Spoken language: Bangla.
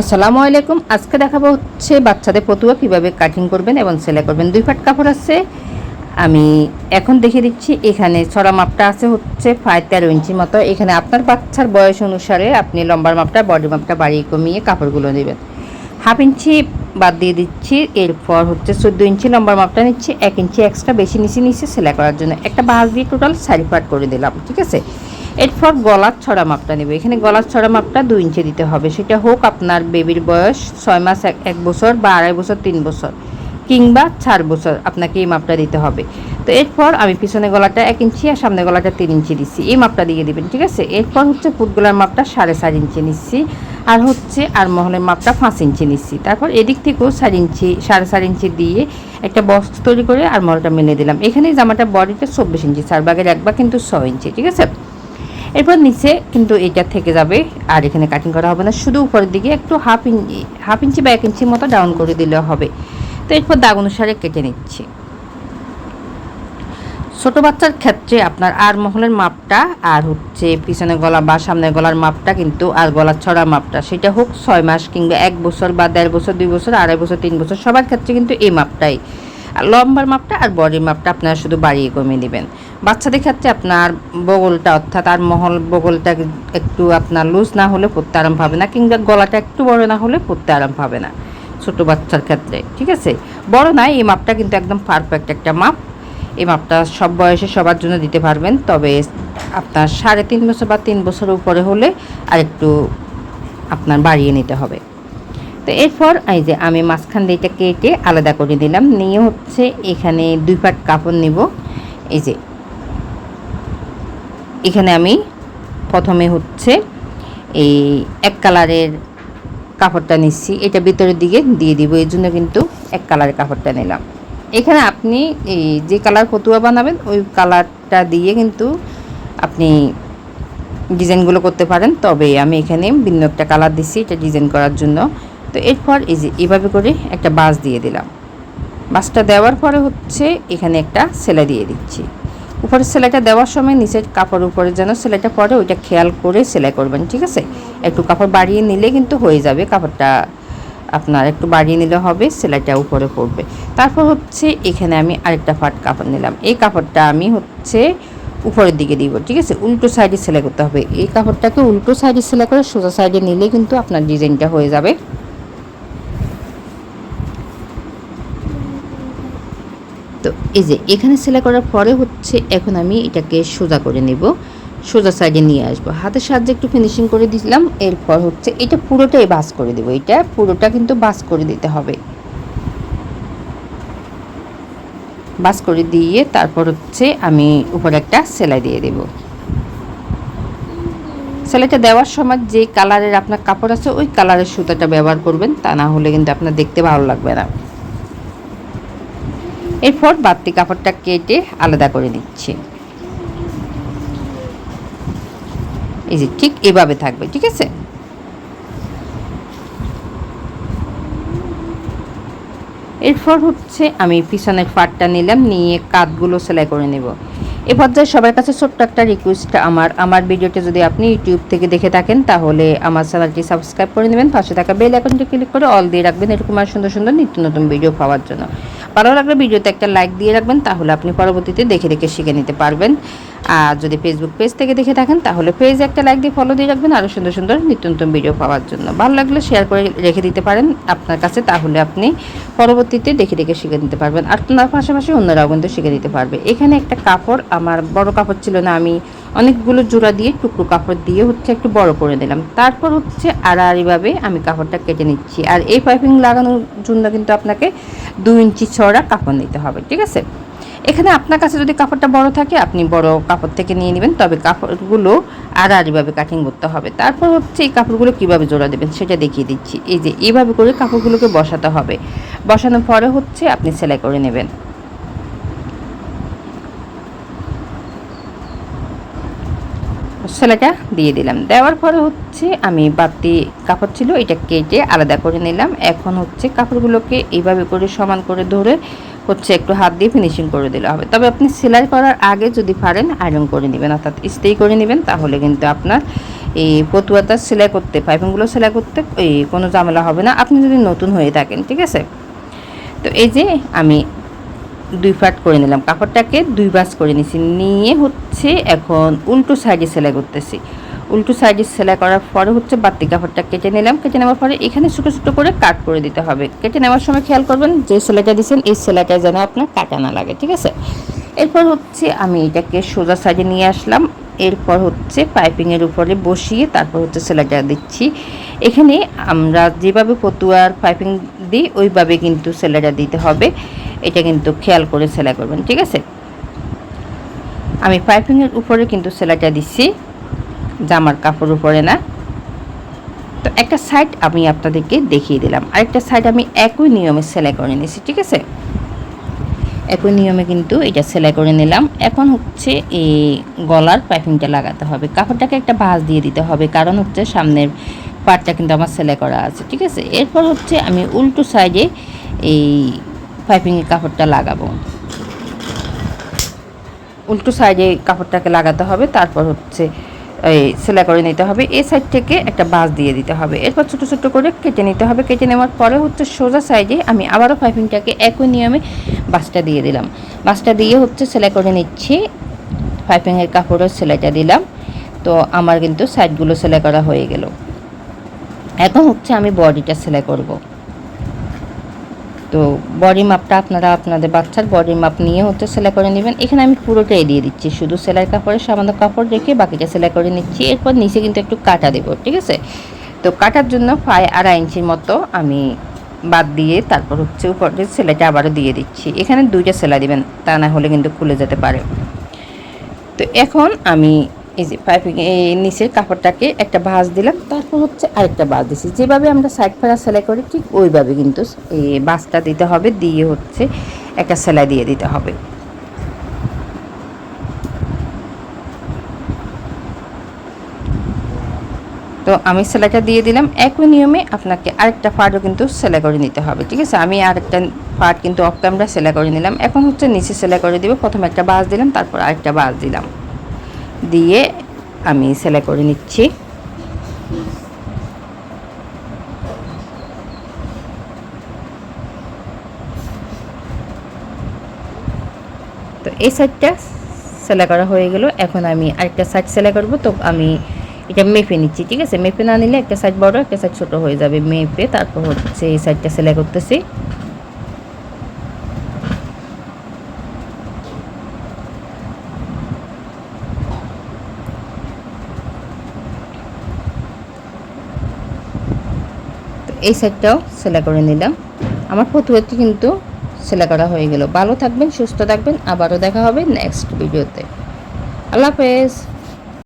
আসসালামু আলাইকুম। আজকে দেখাবো হচ্ছে বাচ্চাদের পতুয়া কীভাবে কাটিং করবেন এবং সেলাই করবেন। দুই ফাট কাপড় আছে। আমি এখন দেখিয়ে দিচ্ছি, এখানে ছড়া মাপটা আছে হচ্ছে ফাইভ তেরো ইঞ্চি মতো। এখানে আপনার বাচ্চার বয়স অনুসারে আপনি লম্বার মাপটা বডি মাপটা বাড়িয়ে কমিয়ে কাপড়গুলো নেবেন। হাফ ইঞ্চি বাদ দিয়ে দিচ্ছি, এরপর হচ্ছে চোদ্দ ইঞ্চি লম্বার মাপটা নিচ্ছি, এক ইঞ্চি এক্সট্রা বেশি নিচে নিচে সেলাই করার জন্য। একটা বাঁশ দিয়ে টোটাল সারি ফাট করে দিলাম, ঠিক আছে? এরপর গলার ছড়া মাপটা নেবে। এখানে গলার ছড়া মাপটা দুই ইঞ্চি দিতে হবে। সেটা হোক আপনার বেবির বয়স ছয় মাস, এক বছর বা আড়াই বছর, তিন বছর কিংবা চার বছর আপনাকে এই মাপটা দিতে হবে। তো এরপর আমি পিছনে গলাটা এক ইঞ্চি আর সামনে গলাটা তিন ইঞ্চি দিচ্ছি। এই মাপটা দিয়ে দিবেন, ঠিক আছে? এরপর হচ্ছে ফুটগোলার মাপটা সাড়ে চার ইঞ্চি নিচ্ছি আর হচ্ছে আর মহলের মাপটা পাঁচ ইঞ্চি নিচ্ছি। তারপর এদিক থেকেও চার ইঞ্চি, সাড়ে চার ইঞ্চি দিয়ে একটা বক্স তৈরি করে আর মহলটা মেনে দিলাম। এখানে জামাটা বডিটা চব্বিশ ইঞ্চি, চার ভাগের এক ভাগ কিন্তু ছ ইঞ্চি, ঠিক আছে? এরপর নিচে কিন্তু এটা থেকে যাবে, আর এখানে কাটিং করা হবে না, শুধু উপরের দিকে একটু হাফ ইঞ্চি হাফ ইঞ্চি বা এক ইঞ্চি মতো ডাউন করে দিলে হবে। তো এরপর দাগ অনুসারে কেটে নিচ্ছি। ছোট বাচ্চার ক্ষেত্রে আপনার আর মহলের মাপটা, আর হচ্ছে পিছনে গলা বা সামনের গলার মাপটা কিন্তু, আর গলার ছড়া মাপটা, সেটা হোক ছয় মাস কিংবা এক বছর বা দেড় বছর, দুই বছর, আড়াই বছর, তিন বছর, সবার ক্ষেত্রে কিন্তু এই মাপটাই। আর লম্বার মাপটা আর বডির মাপটা আপনারা শুধু বাড়িয়ে কমিয়ে নেবেন। বাচ্চাদের ক্ষেত্রে আপনার বগলটা অর্থাৎ আর মহল বগলটা একটু আপনার লুজ না হলে পড়তে আরাম পাবে না, কিংবা গলাটা একটু বড় না হলে পড়তে আরাম পাবে না ছোট বাচ্চার ক্ষেত্রে, ঠিক আছে? বড় নয় এই মাপটা কিন্তু একদম পারফেক্ট একটা মাপ। এই মাপটা সব বয়সে সবার জন্য দিতে পারবেন, তবে আপনার সাড়ে তিন বছর বা তিন বছর উপরে হলে আর একটু আপনার বাড়িয়ে নিতে হবে। তো এরপর এই যে আমি মাঝখান দিয়ে কেটে আলাদা করে দিলাম, নিয়ে হচ্ছে এখানে দুই পাট কাপড় নিব। এই যে এখানে আমি প্রথমে হচ্ছে এই এক কালারের কাপড়টা নিচ্ছি। এটা ভিতরের দিকে দিয়ে দিব, এই জন্য কিন্তু এক কালারের কাপড়টা নিলাম। এখানে আপনি এই যে কালার ফতুয়া বানাবেন, ওই কালারটা দিয়ে কিন্তু আপনি ডিজাইনগুলো করতে পারেন। তবে আমি এখানে ভিন্ন একটা কালার দিচ্ছি, এটা ডিজাইন করার জন্য। তো এরপর এই যে এভাবে করে একটা বাস দিয়ে দিলাম। বাসটা দেওয়ার পরে হচ্ছে এখানে একটা সেলাই দিয়ে দিচ্ছি। উপরে সেলাইটা দেওয়ার সময় নিচের কাপড় উপরে যেন সেলাইটা পরে, ওইটা খেয়াল করে সেলাই করবেন, ঠিক আছে? একটু কাপড় বাড়িয়ে নিলে কিন্তু হয়ে যাবে, কাপড়টা আপনার একটু বাড়িয়ে নিলে হবে, সেলাইটা উপরে পড়বে। তারপর হচ্ছে এখানে আমি আরেকটা ফাট কাপড় নিলাম। এই কাপড়টা আমি হচ্ছে উপরের দিকে দিব, ঠিক আছে? উল্টো সাইডে সেলাই করতে হবে। এই কাপড়টাকে উল্টো সাইডে সেলাই করে সোজা সাইডে নিলে কিন্তু আপনার ডিজাইনটা হয়ে যাবে। তো এই যে এখানে সেলাই করার পরে হচ্ছে এখন আমি এটাকে সোজা করে নেব। সোজা সাইডে নিয়ে আসব। হাতের সাহায্যে একটু ফিনিশিং করে দিলাম। এরপর হচ্ছে এটা পুরোটাই বাস করে দেবো। এটা পুরোটা কিন্তু বাস করে দিতে হবে। বাস করে দিয়ে তারপর হচ্ছে আমি উপরে একটা সেলাই দিয়ে দেব। সেলাইটা দেওয়ার সময় যে কালারের আপনার কাপড় আছে, ওই কালারের সুতাটা ব্যবহার করবেন। তা না হলে কিন্তু আপনার দেখতে ভালো লাগবে না। এরপর বাড়তি কাপড়টা কেটে আলাদা করে নিচ্ছি। এই যে ঠিক এভাবে থাকবে, ঠিক আছে? এরপর হচ্ছে আমি পিছনের ফাটটা নিলাম, নিয়ে কাতগুলো সেলাই করে নেব। এ পর্যায়ে সবার কাছে ছোট্ট একটা রিকোয়েস্ট আমার। আমার ভিডিওটা যদি আপনি ইউটিউব থেকে দেখে থাকেন, তাহলে আমার চ্যানেলটি সাবস্ক্রাইব করে নেবেন। পাশে থাকা বেল আইকনটি ক্লিক করে অল দিয়ে রাখবেন। এরকম আর সুন্দর সুন্দর নিত্য নতুন ভিডিও পাওয়ার জন্য। ভালো লাগলে ভিডিওতে একটা লাইক দিয়ে রাখবেন, তাহলে আপনি পরবর্তীতে দেখে দেখে শিখে নিতে পারবেন। আর যদি ফেসবুক পেজ থেকে দেখে থাকেন, তাহলে পেজে একটা লাইক দিয়ে ফলো দিয়ে রাখবেন আরও সুন্দর সুন্দর নিত্য নতুন ভিডিও পাওয়ার জন্য। ভালো লাগলে শেয়ার করে রেখে দিতে পারেন আপনার কাছে, তাহলে আপনি পরবর্তীতে দেখে দেখে শিখে নিতে পারবেন। আর তার পাশাপাশি অন্যরাও কিন্তু শিখে নিতে পারবে। এখানে একটা কাপড়, আমার বড় কাপড় ছিল না, আমি অনেকগুলো জোড়া দিয়ে, টুকরো কাপড় দিয়ে হচ্ছে একটু বড় করে দিলাম। তারপর হচ্ছে আড়াআড়িভাবে আমি কাপড়টা কেটে নিচ্ছি। আর এই পাইপিং লাগানোর জন্য কিন্তু আপনাকে দু ইঞ্চি ছড়া কাপড় নিতে হবে, ঠিক আছে? এখানে আপনার কাছে যদি কাপড়টা বড় থাকে, আপনি বড় কাপড় থেকে নিয়ে নেবেন। তবে কাপড়গুলো আর আড়াআড়িভাবে কাটিং করতে হবে। তারপর হচ্ছে এই কাপড়গুলো কীভাবে জোড়া দেবেন সেটা দেখিয়ে দিচ্ছি। এই যে এইভাবে করে কাপড়গুলোকে বসাতে হবে। বসানোর পরে হচ্ছে আপনি সেলাই করে নেবেন। সেলাইটা দিয়ে দিলাম। দেওয়ার পরে হচ্ছে আমি বাড়তি কাপড় ছিল, এটা কেটে আলাদা করে নিলাম। এখন হচ্ছে কাপড়গুলোকে এইভাবে করে সমান করে ধরে হচ্ছে একটু হাত দিয়ে ফিনিশিং করে দিলে হবে। তবে আপনি সেলাই করার আগে যদি পারেন আয়রন করে নেবেন, অর্থাৎ ইস্তেই করে নেবেন, তাহলে কিন্তু আপনার এই পতুয়াটা সেলাই করতে, পাইপিংগুলো সেলাই করতে এই কোনো ঝামেলা হবে না। আপনি যদি নতুন হয়ে থাকেন, ঠিক আছে? তো এই যে আমি দুই ফাট করে নিলাম। কাপড়টাকে দুই বাস করে নিছি। নিয়ে হচ্ছে এখন উল্টো সাইডে সেলাই করতেছি। উল্টো সাইডে সেলাই করার পরে হচ্ছে বাড়তি কাপড়টা কেটে নিলাম। কেটে নেওয়ার পরে এখানে ছোটো ছোটো করে কাট করে দিতে হবে। কেটে নেওয়ার সময় খেয়াল করবেন, যে সেলাইটা দিয়েছেন, এই সেলাইটা যেন আপনার কাটা না লাগে, ঠিক আছে? এরপর হচ্ছে আমি এটাকে সোজা সাইডে নিয়ে আসলাম। এরপর হচ্ছে পাইপিংয়ের উপরে বসিয়ে তারপর হচ্ছে সেলাইটা দিচ্ছি। এখানে আমরা যেভাবে পতুয়ার পাইপিং দিই, ওইভাবে কিন্তু সেলাইটা দিতে হবে। এটা কিন্তু খেয়াল করে সেলাই করবেন, ঠিক আছে? আমি পাইপিংয়ের উপরে কিন্তু সেলাইটা দিচ্ছি। জামার কাপড় উপরে না। তো একটা সাইড আমি আপনাদেরকে দেখিয়ে দিলাম। আরেকটা সাইড আমি একই নিয়মে সেলাই করে নিয়েছি, ঠিক আছে? একই নিয়মে কিন্তু এটা সেলাই করে নিলাম। এখন হচ্ছে এই গলার পাইপিংটা লাগাতে হবে। কাপড়টাকে একটা ভাঁজ দিয়ে দিতে হবে। কারণ হচ্ছে সামনের পাটটা কিন্তু আমার সেলাই করা আছে, ঠিক আছে? এরপর হচ্ছে আমি উল্টো সাইডে এই পাইপিংয়ের কাপড়টা লাগাবো। উল্টো সাইডে কাপড়টাকে লাগাতে হবে। তারপর হচ্ছে এই সেলাই করে নিতে হবে। এই সাইড থেকে একটা বাঁশ দিয়ে দিতে হবে। এরপর ছোটো ছোটো করে কেটে নিতে হবে। কেটে নেওয়ার পরে হচ্ছে সোজা সাইডে আমি আবারও পাইপিংটাকে একই নিয়মে বাঁশটা দিয়ে দিলাম। বাঁশটা দিয়ে হচ্ছে সেলাই করে নিচ্ছি। পাইপিংয়ের কাপড়ের সেলাইটা দিলাম। তো আমার কিন্তু সাইডগুলো সেলাই করা হয়ে গেল। এখন হচ্ছে আমি বডিটা সেলাই করব। তো বডি মাপটা আপনারা আপনাদের বাচ্চার বডি মাপ নিয়ে হচ্ছে সেলাই করে নেবেন। এখানে আমি পুরোটাই দিয়ে দিচ্ছি। শুধু সেলাই কাপড়ের সামান্য কাপড় রেখে বাকিটা সেলাই করে নিচ্ছি। এরপর নিচে কিন্তু একটু কাটা দেবো, ঠিক আছে? তো কাটার জন্য প্রায় আড়াই ইঞ্চির মতো আমি বাদ দিয়ে তারপর হচ্ছে উপরে সেলাইটা আবারও দিয়ে দিচ্ছি। এখানে দুইটা সেলাই দিবেন, তা না হলে কিন্তু খুলে যেতে পারে। তো এখন আমি এই যে পাইপিং, এই নিচের কাপড়টাকে একটা ভাঁজ দিলাম, তারপর হচ্ছে আরেকটা বাঁশ দিছি। যেভাবে আমরা সাইড ফেরা সেলাই করি, ঠিক ওইভাবে কিন্তু এই বাঁশটা দিতে হবে, দিয়ে হচ্ছে একটা সেলাই দিয়ে দিতে হবে। তো আমি সেলাইটা দিয়ে দিলাম। একই নিয়মে আপনাকে আরেকটা পার্টও কিন্তু সেলাই করে নিতে হবে, ঠিক আছে? আমি আরেকটা পার্ট কিন্তু অফ ক্যামেরা সেলাই করে নিলাম। এখন হচ্ছে নিচে সেলাই করে দিব। প্রথমে একটা বাঁশ দিলাম, তারপর আরেকটা বাঁশ দিলাম। দিয়ে আমি সেলাই করে নিচ্ছি। তো এই সাইডটা সেলাই করা হয়ে গেল। এখন আমি আরেকটা সাইড সেলাই করব। তো আমি এটা মেপে নিচ্ছি, ঠিক আছে? মেপে না নিলে একটা সাইড বড়, একটা সাইড ছোট হয়ে যাবে মেপে। তারপর হচ্ছে এই সাইডটা সেলাই করতেছি। এই সাইডটাও সেলাই করে নিলাম। আমার ফতুয়াটি কিন্তু সেলাই করা হয়ে গেল। ভালো থাকবেন, সুস্থ থাকবেন। আবারও দেখা হবে নেক্সট ভিডিওতে আল্লাহ হাফেজ।